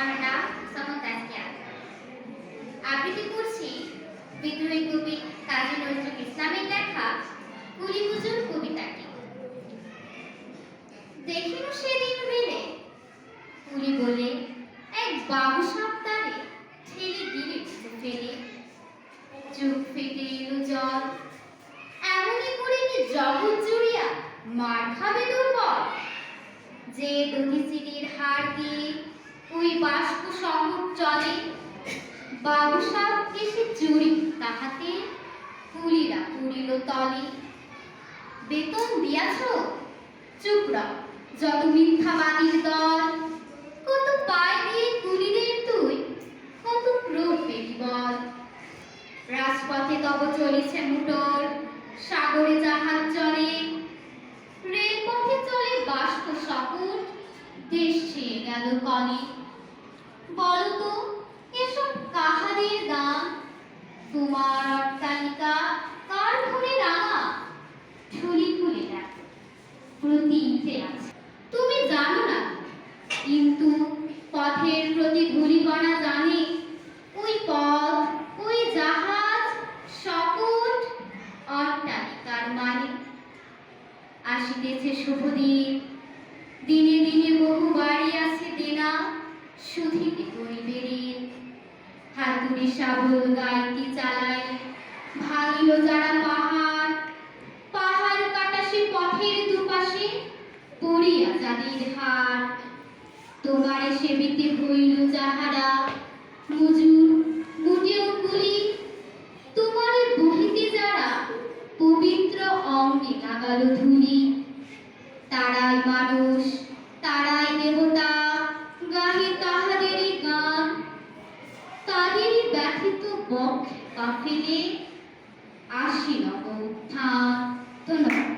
আমার নাম সমত আবৃত্তি করছি বিদ্রোহী কবি কাজী নজরুল ইসলামের লেখা কুলি হুজুর কবিতাটি। দেখিল সেদিন মেলে কুলি বলে, এক বাবু সাপ ঠেলে দিলে ফেলে, চোখ ফেটে এলো জল। এমনই করে কি জগৎ জুড়িয়া মার খাবে দুর্বল? যে দধিচিনির হার দিয়ে ওই বাষ্প শহর চলে বাবুসাব এসে চুরি তাহাতে কুলিরা পুরিল তলে। বেতন দিয়াছ? চুপ রও, যত মিথ্যাবাদীর দল। কত পায় দিয়ে কুলিদের তুই? কত প্রোট বল? রাজপথে তব চলেছে মোটর সাগরে জাহাজ চলে। রেলপথে চলে বাষ্প শকট দেশ ছেয়ে গেল কলে বলতো তোমার অট্টালিকা কার ঘরে রাঙা? ঝুলি খুলে দেখো প্রতীতে আছে। তুমি জানো না, কিন্তু পথের প্রতি ধূলিকণা জানে, ওই পথ, ওই জাহাজ শকট অট্টালিকার মানে আসিতেছে শুভ দিন দিনে দিনে বহু হাতুড়ি শাবল গাইতি চালাই ভাঙিল যারা পাহাড় পাহাড় কাটা সে পথের দুপাশে পড়িয়া যাদের হার তোমারে সেবিতে হইল যাহারা, মজুর মুটেও কুলি। তোমারে বহিতে যারা পবিত্র অঙ্গে লাগালো ধুলি, তারাই মানুষ ব্যথিত বক কাফিলে আসি নব উত্থান ধন্যবাদ।